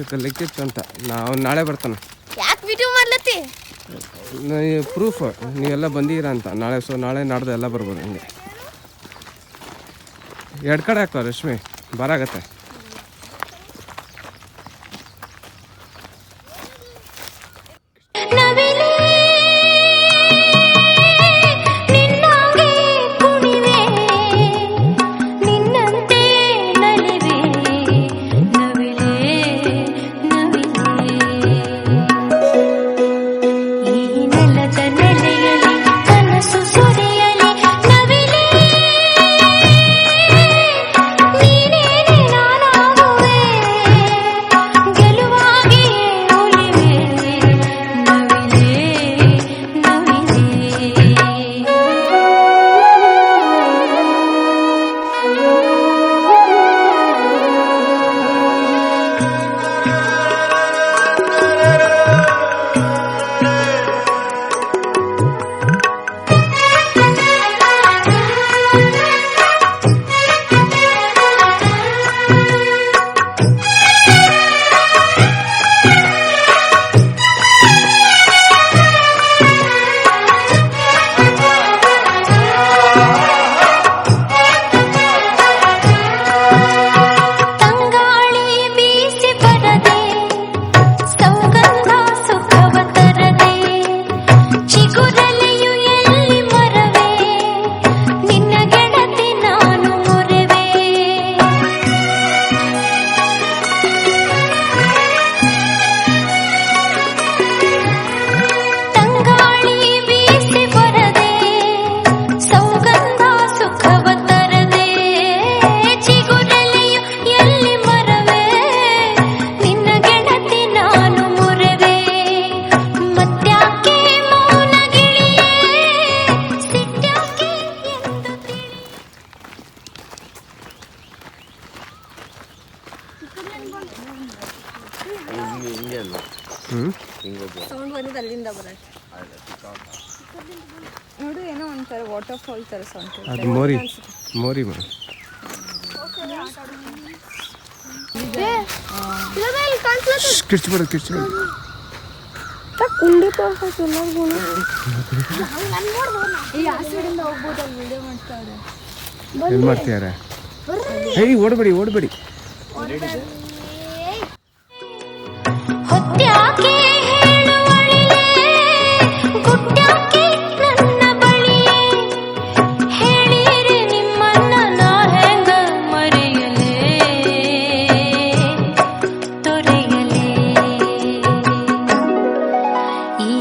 ಹೇಳ್ಕೊಟ್ಟಿದ್ದೆ ಲೆಕ್ಕಿತ್ತು ಅಂತ. ನಾವು ನಾಳೆ ಬರ್ತಾನೆ. ಯಾಕೆ ವಿಡಿಯೋ ಮಾಡ್ಲತ್ತಿ? ಪ್ರೂಫ್ ನೀವೆಲ್ಲ ಬಂದಿರ ಅಂತ. ನಾಳೆ ಸೊ ನಾಳೆ ನಾಡ್ದು ಎಲ್ಲ ಬರ್ಬೋದು ಹಿಂಗೆ ಎರಡು ಕಡೆ ಹಾಕೋ ರಶ್ಮಿ? ಬರಾಗತ್ತೆ. ವಾಟರ್ ಫಾಲ್ ಥರ ಸೌಂಡ್ ಅದು ಮೋರಿ ಮೋರಿ ಮೇಡಮ್ ಓಡ್ಬೇಡಿ ಕಿರ್ಚ್ಬಿಡು ಮಾಡ್ತಿದ್ದಾರೆ ಹೇಯ್ ಓಡಬೇಡಿ ಓಡಬೇಡಿ. ಹೊತ್ಯಾಕೆ ಹೇಳುವಳಿಯೇ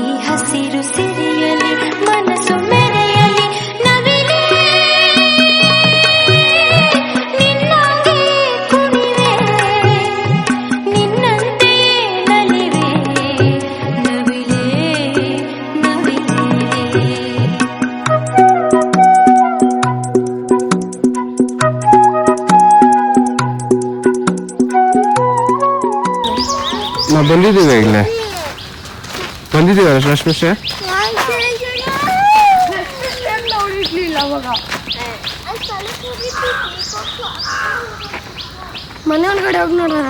ಈ ಹಸಿರು ಬಂದಿದ್ದೀವಿ ರಶ್ಮಿಶ್ರೆ ಮನೆ ಒಳಗಡೆ ಹೋಗಿ ನೋಡೋಣ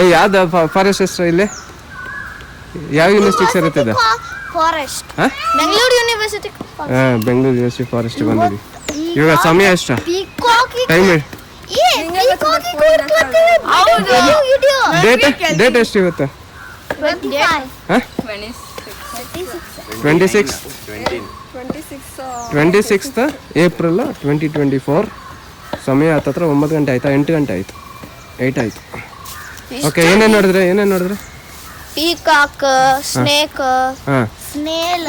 ಏ ಯಾವ್ದು ಫಾರೆಸ್ಟ್ ಹೆಸರು ಇಲ್ಲಿ? ಯಾವ ಯೂನಿವರ್ಸಿಟಿಗೆ ಸೇರುತ್ತದೆ ಫಾರೆಸ್ಟ್ ಹಾಂ? ಬೆಂಗಳೂರು ಯೂನಿವರ್ಸಿಟಿ ಹಾಂ ಬೆಂಗಳೂರು ಯೂನಿವರ್ಸಿಟಿ ಫಾರೆಸ್ಟ್ ಬಂದಿದ್ವಿ ಇವಾಗ ಸಮಯ ಎಷ್ಟು? ಪಿಕಾಕಿ ಟೈಮ್ ಡೇಟ್ ಡೇಟ್ ಎಷ್ಟು ಇವತ್ತು ಹಾಂ twenty six twenty six twenty sixth April twenty twenty four ಸಮಯ ಹತ್ತತ್ರ ಒಂಬತ್ತು ಗಂಟೆ ಆಯ್ತಾ? ಎಂಟು ಗಂಟೆ ಆಯಿತು. ಏಯ್ಟ್ ಆಯಿತು. ಓಕೆ ಏನೇನು ನೋಡಿದ್ರೆ? ಏನೇನು ನೋಡಿದ್ರೆ? ಪೀಕಾಕ್ ಸ್ನೇಕ್ ಹಾಂ. ಸ್ನೇಲ್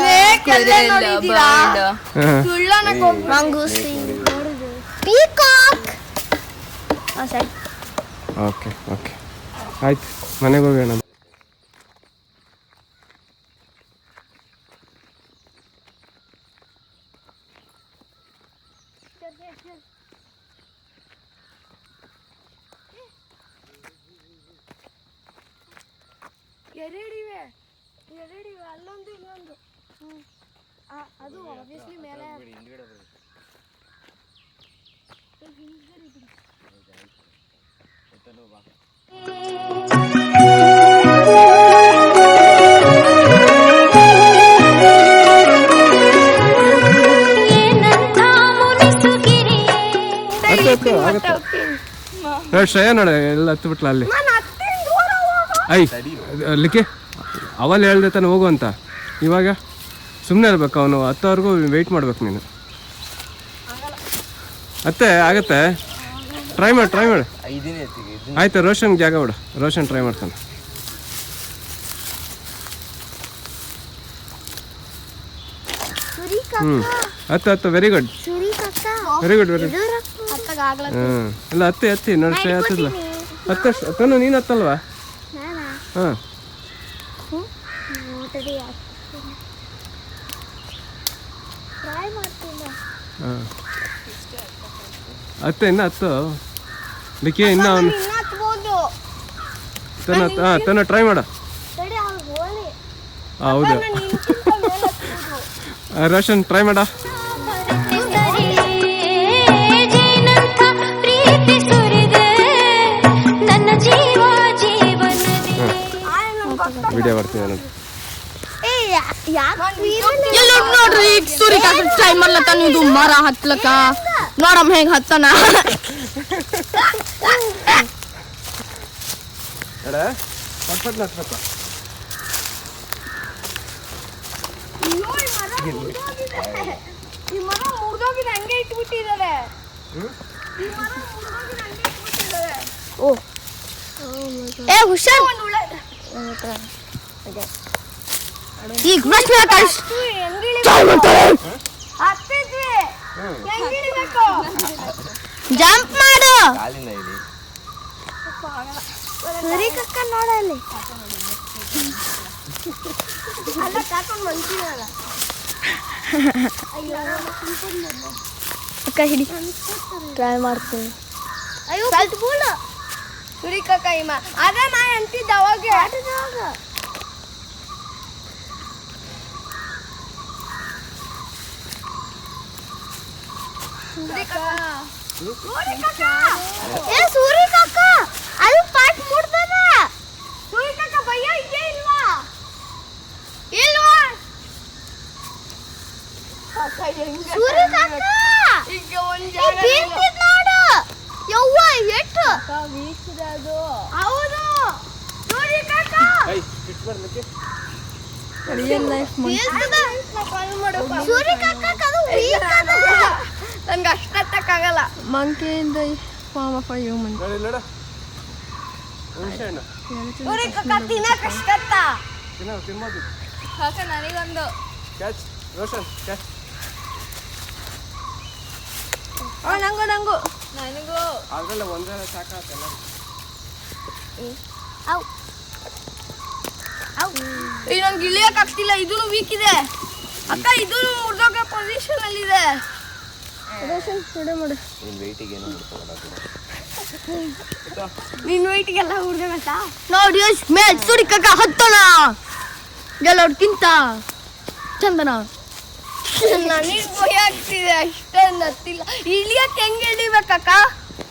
ಮಂಗೂಸಿ ಪೀಕಾಕ್ ಓಕೆ ಓಕೆ ಆಯ್ತು ಮನೆಗೆ ಹೋಗೋಣ ಎರಡಿವೆ. ಎರಡಿವೆ ಅಲ್ಲೊಂದು ಇಲ್ಲೊಂದು. ಅದು ಆಬ್ವಿಯಸ್ಲಿ ಮೇಲೆ ಶ್ರೇಯ ನೋಡಿ ಎಲ್ಲ ಹತ್ತು ಬಿಟ್ಲ ಅಲ್ಲಿ ಐ ಅಲ್ಲಿಕ್ಕೆ? ಅವಲ್ಲಿ ಹೇಳ್ದೆ ತಾನೆ ಹೋಗು ಅಂತ. ಇವಾಗ ಸುಮ್ಮನೆ ಇರ್ಬೇಕು ಅವನು. ಹತ್ತವರೆಗೂ ವೆಯ್ಟ್ ಮಾಡ್ಬೇಕು ನೀನು. ಅತ್ತೆ ಆಗತ್ತೆ? ಟ್ರೈ ಮಾಡಿ ಟ್ರೈ ಮಾಡಿ. ಆಯ್ತು ರೋಷನ್ ಜಾಗ ಬಿಡು. ರೋಷನ್ ಟ್ರೈ ಮಾಡ್ತಾನೆ. ಹ್ಞೂ ಹತ್ತು ಹತ್ತು very good very good very good ಆಗ್ಲ ಹ್ಞೂ ಇಲ್ಲ ಹತ್ತಿ ಹತ್ತಿ ನೋಡಿ ಹತ್ತಿಲ್ಲ ಹತ್ತಷ್ಟು ಹತ್ತನು ನೀನು ಹತ್ತಲ್ವಾ? ಹಾಂ. ಹಾಂ. ಹತ್ತು ಇನ್ನು ಹತ್ತು ಲಿಕ್ಕಿ ಇನ್ನು ಅವನು ತನ್ನ ಹಾಂ ತನ್ನ ಟ್ರೈ ಮಾಡ. ಹೌದು. ರೋಷನ್ ಟ್ರೈ ಮಾಡ. ವಿಡಿಯೋ ಬರ್ತೀವಿ ನಾನು ಏ ಯಾಕೆ ಎಲ್ಲ ನೋಡ್ರಿ ಈಗ ಸೂರ್ಯ ಟ್ರೈ ಮಾಡ್ಲತ್ತಾನ ಇದು ಮರ ಹತ್ಲಕ ನೋಡಮ್ ಹೆಂಗ್ ಹತ್ತನ? ಎಡ ಪಟ್ಪಟ್ ಹತ್ಬೇಕು ಈ ಮರ ಮುರಿದೋಗಿದೆ ಹಂಗೆ ಇಟ್ಬಿಟ್ಟಿದ್ದಾರೆ ಓ ಏ ಹುಷಾರ್ ಈಗ ಪ್ರಶ್ನೆ ಕಳ್ಸ್ ಜಂಪ್ ಮಾಡು. ಸರಿ ಕಕ್ಕ ನೋಡಲ್ಲಿ ಅಲ್ಲ. ಕಾಕೊಂಡು ಮಂಚಿನಲ್ಲ ಅಕ್ಕ ಹಿಡಿ. ಟ್ರೈ ಮಾಡ್ತೀನಿ. ಅಯ್ಯೋ ಕಲ್ತ್ಬೋಳ ಸುರಿ ಕಕ್ಕ ಇಮ್ಮ ಅದೇ ನಾ ಅಂತಿದ್ದ ಅವಾಗ. ಆಟದಾಗ ಏ ಸೂರಿ ಕಾಕ ಅದು ಪಾಟ್ ಮುಡ್ದದ ಸೂರಿ ಕಾಕ ಭಯ ಇದೇ ಇಲ್ವಾ? ಇಲ್ವಾ? ಸೂರಿ ಕಾಕ ಈಗ ಒಂದ್ ನೋಡು. ಯವ್ವ ಎಷ್ಟು ಹೌದು. ಸೂರಿ ಕಕ್ಕ ರಿಯಲ್ ಲೈಫ್ ಸೂರಿ ಕಕ್ಕ ಅದು ವೀಕ್ ಅದ. ನನ್ಗೆ ಅಷ್ಟು ಹತ್ತಕ್ಕಾಗಲ್ಲ ಮಂಕಿಯಿಂದ ಫಾರ್ಮ್ ಆಫ್ ಹ್ಯೂಮನ್ ನೋಡಿ ನೋಡ. ಹುಣಸೆ ಹಣ್ಣು ಸೂರಿ ಕಕ್ಕ ತಿನ್ನಕ್ ಅಷ್ಟತ್ತ ನನಗೊಂದು. ಕ್ಯಾಚ್ ರೋಷನ್ ಕ್ಯಾಚ್ ನಂಗು ನಂಗು. ನನಗೂ. ಆಗಲ್ಲ ಒಂದೇ ಸಾಕಾಗತ್ತಲ್ಲ ಅವ್ ಈಗ ನನ್ಗೆ ಇಳಿಯಕ್ ಆಗ್ತಿಲ್ಲ. ಇದೂ ವೀಕ್ ಇದೆ. ಅಕ್ಕ ಇದೂ ಮುರ್ದೋಗ ಪೊಸಿಷನ್ ಅಲ್ಲಿ ಇದೆ ನಿನ್ ಹುಡುಗ ಹುಡ್ಗಂತ ನೋಡಿ ಎಷ್ಟು ಮೇಲ್ ಸುಡಿಕಕ್ಕ ಹತ್ತೋಣ. ಗೆಲ್ಲೋಡ್ಕಿಂತ ಚಂದನ. ನನಗ್ ಭಯ ಆಗ್ತಿದೆ ಅಷ್ಟೊಂದು ಹತ್ತಿಲ್ಲ. ಇಳಿಯಕ್ ಹೆಂಗ್ ಇಳಿಬೇಕಕ್ಕ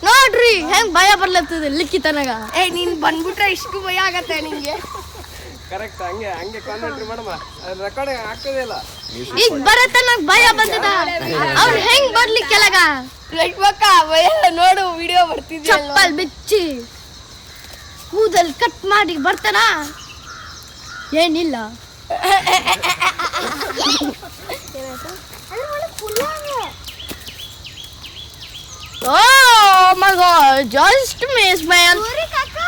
ನೋಡ್ರಿ ಹೆಂಗ್ ಭಯ ಬರ್ಲತ್ತದ ಲಿಕ್ಕಿತನಗ ಏ ನೀನ್ ಬಂದ್ಬಿಟ್ರೆ ಇಷ್ಟು ಭಯ ಆಗತ್ತೆ ನಿಂಗೆ? ಕರೆಕ್ಟ್ ಹಂಗೆ ಹಂಗೆ ಕಾನ್ಸಂಟ್ರೇಟ್ ಮಾಡಮ್ಮ ರೆಕಾರ್ಡಿಂಗ್ ಆಗ್ತದೆ ಇಲ್ಲ. ಈಗ ಬರತನಗ ಭಯ ಬಂದದ. ಅವ್ರು ಹೆಂಗ್ ಬರ್ಲಿ ಕೆಳಗ? ಲಕ್ಷ್ಮಕ್ಕ ಭಯ ನೋಡು ವಿಡಿಯೋ ಬರ್ತಿದ್ಯಲ್ಲ ಚಪ್ಪಲ್ ಬಿಚ್ಚಿ. ಕೂದಲ್ ಕಟ್ ಮಾಡಿ ಬರ್ತಾನ? ಏನಿಲ್ಲ. ಓ my god just miss man Suri ಕಕ್ಕ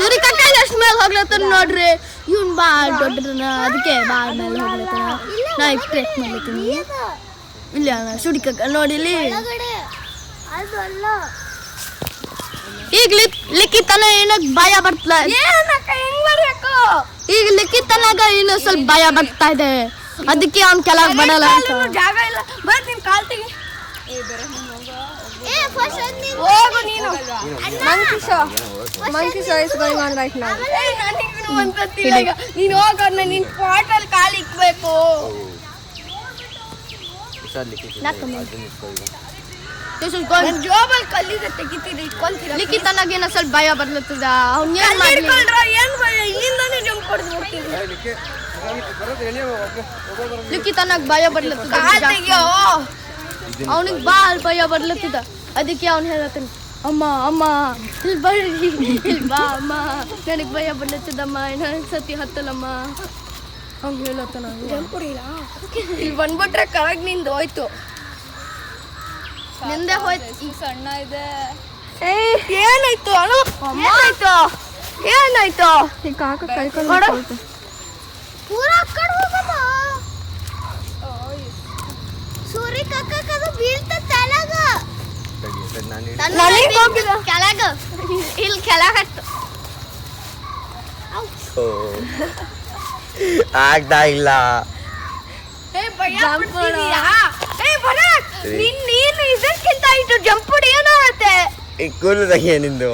Suri ಕಕ್ಕ ಎಷ್ಟು ಮೇಲೆ ಹೋಗ್ಲತ್ತ ನೋಡ್ರಿ. ಇವನ್ ಭಾಳ ದೊಡ್ಡದನ, ಅದಕ್ಕೆ ಭಾಳ ಮೇಲೆ ಹೋಗ್ಲತ್ತಾನ ನಾ ಎಕ್ಸ್ಪೆಕ್ಟ್ ಮಾಡ್ಲತ್ತೀನಿ ಇಲ್ಲ ಸುಡಿಕ, ನೋಡಿ, ಇಲ್ಲಿ. ಈಗ ಲಿಕ್ ಲಿಕ್ಕಿತನ ಏನಕ್ ಭಯ ಬರ್ತಲ ಈಗ ಲಿಕ್ಕಿತನಾಗ ಇನ್ನು ಸ್ವಲ್ಪ ಭಯ ಬರ್ತಾ ಇದೆ. ಅದಕ್ಕೆ ಅವ್ನ್ ಕೆಳಗೆ ಬಡಲ್ಲ ಜಾಗ ಇಲ್ಲ. ಬರ್ತೀನಿ ಕಾಲ್ ಹೋಗು ನೀನು. Monkey show monkey show is going on right now ಏಯ್, ನನಗೂ ಒಂದ್ಸತಿ ನೀನು ಹೋಗೋದ್ನ ನಿನ್ ಪಾಟಲ್ಲಿ ಕಾಲ್ ಇಕ್ಬೇಕು. ದಿಸ್ ಇಸ್ ಗೋಯಿಂಗ್ ನನ್ ಜೋಬಲ್ ಕಲ್ಲಿದೆ ತೆಗಿತೀನಿ ಇಟ್ಕೊಂತೀರ? ಲಿಕ್ಕಿತನಾಗ ಏನೋ ಸ್ವಲ್ಪ ಭಯ ಬರ್ಲತ್ತದ? ಅವ್ನ ಏನ್ ಮಾಡ್ಲಿ? ಹಿಡ್ಕೊಂಡ್ರ ಏನ್ ಭಯ? ಇಲ್ಲಿಂದಾನೆ ಜಂಪ್ ಹೊಡೆದು ಲಿಕ್ಕಿತನಾಗ ಭಯ ಬರ್ಲತ್ತದ? ಅವನಿಗೆ ಬಾ ಅಲ್ಲಿ ಭಯ ಬರ್ಲತ್ತಿದ ಅದಕ್ಕೆ ಅವ್ನು ಹೇಳ್ತಾನೆ ಅಮ್ಮ ಅಮ್ಮ ಇಲ್ಲಿ ಬರ್ರಿ ಇಲ್ಲಿ ಬಾ ಅಮ್ಮ. ನನಗೆ ಭಯ ಬರ್ಲತ್ತಿದ್ದಮ್ಮ ನನಗೆ ಸತಿ ಹತ್ತಲಮ್ಮ ಅವ್ನು. ಹೇಳತ್ತಾನ ಇಲ್ಲಿ ಬಂದ್ಬಿಟ್ರೆ ಕರೆಕ್ಟ್ ನಿಂದು ಹೋಯ್ತು. ನಿಂದೆ ಹೋಯ್ತು. ಸಣ್ಣ ಇದೆ. ಏಯ್ ಏನಾಯ್ತು ಅನು ಏನಾಯ್ತು? ಏನಾಯ್ತು? ಈ ಕಾಕ ಕೈ ನೋಡು. ಪೂರಾ ಕಡೆ ಹೋಗಮ್ಮ ಸೂರ್ಯ ಕಕ್ಕದು ಬೀಳ್ತ ತಲೆಗ ನನಗೆ ಹೋಗಿದ ಕೆಳಗ. ಇಲ್ಲಿ ಕೆಳಗೆ ಹತ್ತು ಆಗ್ತಾ ಇಲ್ಲ. ಏ ಭಯ ಪಡ್ತಿದೀಯಾ? ಏ ಭರತ್ ನಿನ್ ನೀನು ಇದಕ್ಕಿಂತ ಇಟ್ಟು ಜಂಪ್ ಹೊಡಿ ಏನಾಗುತ್ತೆ? ಈ ಕೂಲು ತೆಗಿಯ ನಿಂದು.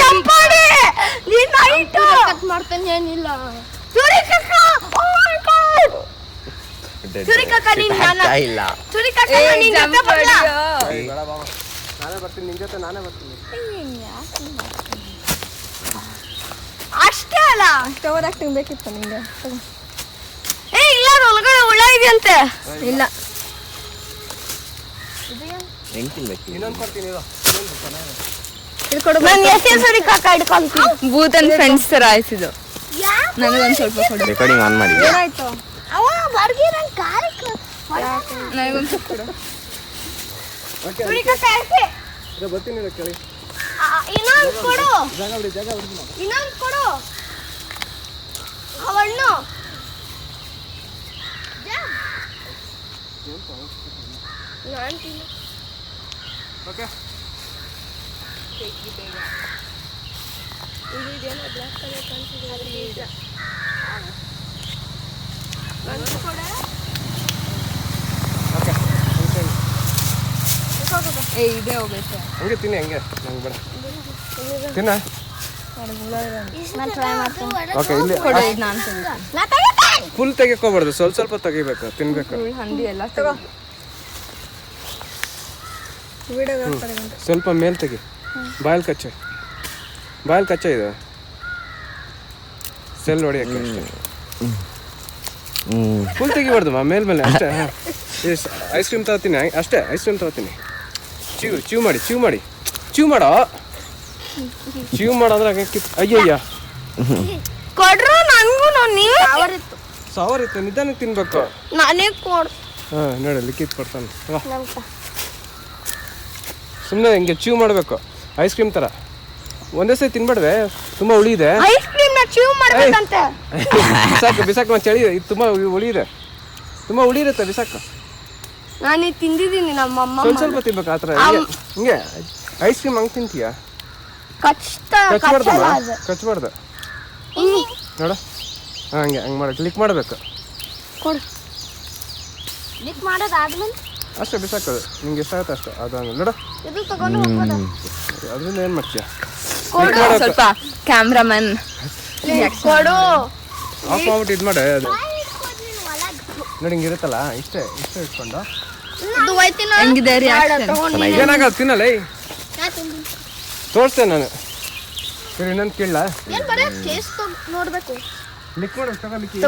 ಜಂಪ್ ಹೊಡಿ ನೀನ್ ಹೈಟ್. ಕಟ್ ಮಾಡ್ತಾನೆ ಏನಿಲ್ಲ ಸುರಿ ಕಕ್ಕ ಓ ಮೈ ಗಾಡ್ ಸುರಿ ಕಕ್ಕ ನೀನ್ ನನ್ನ ಆಗ್ತಾ ಇಲ್ಲ. ಸುರಿ ಕಕ್ಕ ನೀನ್ ಜೊತೆ ಬರಲ್ಲ ನಾನೇ ಬರ್ತೀನಿ ನಿನ್ ಜೊತೆ ನಾನೇ ಬರ್ತೀನಿ. ಅಷ್ಟೇ ಅಲ್ಲ. ಓವರ್ ಆಕ್ಟಿಂಗ್ ಬೇಕಿತ್ತು ನಿಂಗೆ. ಏ ಇಲ್ಲ ಒಳಗಡೆ ಹುಳ ಇದೆಯಂತೆ. ಇಲ್ಲ. ಹೆಂಗ್ ತಿನ್ಬೇಕು ಇನ್ನೊಂದು ಕೊಡ್ತೀನಿ ಇದು ನನ್ ಹೆಸರು ಸುರಿ ಕಕ್ಕ ಹಿಡ್ಕೊಂತೀನಿ ಭೂತ್ ಅಂಡ್ ಫ್ರೆಂಡ್ಸ್ ತರ ಆಯ್ತಿದ್ದು ನನಗೊಂದು ಸ್ವಲ್ಪ ರೆಕಾರ್ಡಿಂಗ್ ಆನ್ ಮಾಡಿ. ಏನಾಯ್ತು? ಅವ ಬರ್ಗಿ ನನ್ ಕಾಲಕ್ಕೆ ನನಗೊಂದು ಸ್ವಲ್ಪ ಕೊಡು. ಓಕೆ ಕಕ್ಕ ಎಸೆ ಇರ ಬರ್ತೀನಿ ಇದು ಕೇಳಿ. ಇನ್ನೊಂದು ಕೊಡು. ಜಾಗ ಬಿಡಿ ಜಾಗ ಬಿಡಿ ಇನ್ನೊಂದು ಕೊಡು. ಅವಣ್ಣು ಓಕೆ. ಏ ಇದೇ ಹೋಗೈತೆ ಹಂಗೆ ತಿನ್ನಿ ಹಂಗೆ ನಂಗೆ ಬೇಡ ತಿನ್ನ ಓಕೆ ಇಲ್ಲಿ ಫುಲ್ ತೆಗಿಕೋಬಾರ್ದು ಸ್ವಲ್ಪ ಸ್ವಲ್ಪ ತೆಗಿಬೇಕು ತಿನ್ಬೇಕು ಹಂದಿ ಎಲ್ಲ ತಗೋ ಸ್ವಲ್ಪ ಮೇಲ್ ತೆಗಿ ಬಾಯಲ್ ಕಚ್ಚೆ ಬಾಯಲ್ ಕಚ್ಚೆ ಇದು ಸೆಲ್ ಹೊಡಿಯಕ್ಕೆ ಫುಲ್ ತೆಗಿಬಾರ್ದು ಮಾ ಮೇಲ್ ಮೇಲೆ ಅಷ್ಟೇ ಐಸ್ ಕ್ರೀಮ್ ತಗೋತೀನಿ ಅಷ್ಟೇ ಐಸ್ ಕ್ರೀಮ್ ತಗೋತೀನಿ. ಚೀವ್ ಚೀವ್ ಮಾಡಿ ಚೀವ್ ಮಾಡಿ. ಚೀವ್ ಮಾಡೋ. ಚೀವ್ ಮಾಡೋದ್ರೆ ಹಂಗೆ ಕಿತ್ತು ಅಯ್ಯಯ್ಯ. ಕೊಡ್ರು ನನಗೂ ನೀವು ಸಾವರಿತ್ತು. ನಿಧಾನಕ್ಕೆ ತಿನ್ಬೇಕು. ನಾನೇ ಕೊಡ್ ಹಾಂ ನೋಡಿ ಲಿಕ್ಕಿತ್ ಕೊಡ್ತಾನೆ. ಸುಮ್ಮನೆ ಹಿಂಗೆ ಚೀವ್ ಮಾಡಬೇಕು. ಐಸ್ ಕ್ರೀಮ್ ಥರ. ಒಂದೇ ಸರಿ ತಿನ್ಬೇಡ್ವೆ ತುಂಬ ಉಳಿದೆ ಚೀವ್ ಮಾಡ್ಬೇಕಂತೆ. ಬಿಸಾಕು ಬಿಸಾಕ ಒಂದು ಚಳಿ ಇದು ತುಂಬಾ ಹುಳಿ ಇದೆ. ತುಂಬ ಬಿಸಾಕ ಇರುತ್ತೆ ಬಿಸಾಕು. ನಾನು ತಿಂದಿದ್ದೀನಿ ನಮ್ಮ ಅಮ್ಮ ಸ್ವಲ್ಪ ಸ್ವಲ್ಪ ತಿನ್ಬೇಕು ಆ ಥರ. ಹಿಂಗೆ ಹಿಂಗೆ ಐಸ್ ಕ್ರೀಮ್ ಹಂಗೆ ತಿಂತೀಯಾ? ಕಚ್ತ ಕಚ್ಬಾರ್ದಮ್ಮ ಕಚ್ಬಾರ್ದು ನೋಡು. ಹಂಗೆ ಹಂಗೆ ಮಾಡಿ ಕ್ಲಿಕ್ ಮಾಡಬೇಕು. ಕ್ಲಿಕ್ ಮಾಡೋದಾದ್ಮೇಲೆ? ಅಷ್ಟೇ ಬಿಸಾಕೋದು ನಿಂಗೆ ಇಷ್ಟ ಆಗುತ್ತೆ ಅಷ್ಟೇ ಅದು ಹಂಗೆ ನೋಡು. ಇದು ತಗೊಂಡು ಹೋಗೋದು ಅದರಿಂದ ಏನು ಮಾಡ್ತೀಯ? ಸ್ವಲ್ಪ ಕ್ಯಾಮ್ರಾಮನ್. ಕೊಡು. ಆಫ್ ಮಾಡ್ಬಿಟ್ಟು ಇದು ಮಾಡಿ ಅದು. ನೋಡಿ ಹಿಂಗೆ ಇರುತ್ತಲ್ಲ ಇಷ್ಟೇ ಇಷ್ಟೇ ಇಟ್ಕೊಂಡು. ಹೆಂಗಿದೆ ಏನಾಗಲ್ಲ ತಿನ್ನಲ್ಲ ತೋರಿಸ್ತೇನೆ ನಾನು. ಸರಿ ಇನ್ನೊಂದು ಕೇಳಲ್ಲ ಏನ್ ಬರೀ ಟೇಸ್ಟ್ ನೋಡ್ಬೇಕು. ಲಿಕ್ ಮಾಡು ತಗೊಳ್ಳಿಕ್ಕೆ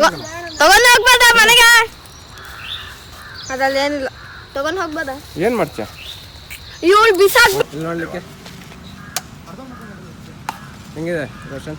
ತಗೊಂಡ್ ಹೋಗ್ಬೇಡ ಮನೆಗೆ? ಅದ್ರಲ್ಲಿ ಏನಿಲ್ಲ. ತಗೊಂಡು ಹೋಗ್ಬೇಡ ಏನು ಮಾಡ್ತೀಯ? ಇವಳು ಬಿಸಾಕ್ ನೋಡ್ಲಿಕ್ಕೆ. ಹೆಂಗಿದೆ ರೋಷನ್?